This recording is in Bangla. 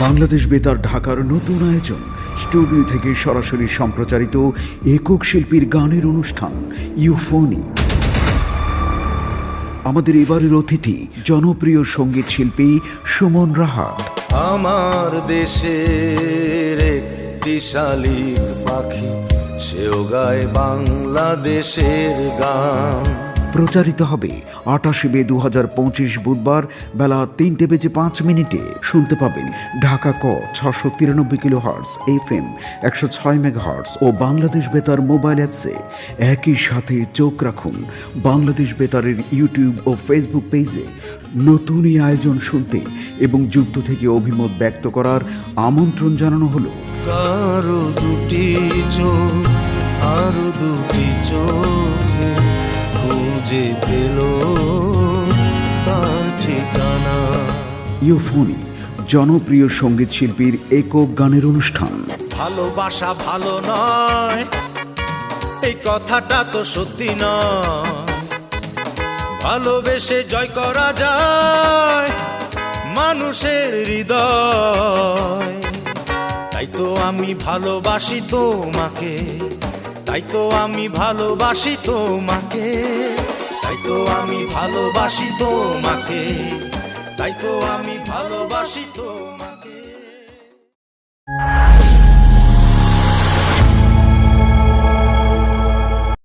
বাংলাদেশ বেতার ঢাকার নতুন আয়োজন। স্টুডিও থেকে সরাসরি সম্প্রচারিত একক শিল্পীর গানের অনুষ্ঠান, ইউফোনি। আমাদের এবারের অতিথি, জনপ্রিয় সংগীত শিল্পী সুমন রাহা। আমার দেশের একটি শালিক পাখি, সেও গায় বাংলাদেশের গান। প্রচারিত হবে। আটাশে মে দু হাজার পঁচিশ বুধবার বেলা তিনটে বেজে পাঁচ মিনিটে। শুনতে পাবেন ঢাকা ক, ছশো তিরানব্বই কিলো হার্টস এফ এম একশো ছয় মেগা হার্টস ও বাংলাদেশ বেতার মোবাইল অ্যাপসে। একই সাথে চোখ রাখুন বাংলাদেশ বেতারের ইউটিউব ও ফেসবুক পেজে। নতুন এই আয়োজন শুনতে এবং যুদ্ধ থেকে অভিমত ব্যক্ত করার আমন্ত্রণ জানানো হলো। কারও খুঁজে পেল তার ঠিকানা। ইউফোনি জনপ্রিয় সংগীত শিল্পীর একক গানের অনুষ্ঠান। ভালোবাসা ভালো নয় এই কথাটা তো সত্যি নয়। ভালোবেসে জয় করা যায় মানুষের হৃদয়। তাই তো আমি ভালোবাসি তোমাকে তাই তো আমি ভালোবাসি তোমাকে। তাই তো আমি ভালোবাসি তোমাকে তাই তো আমি ভালোবাসি তোমাকে।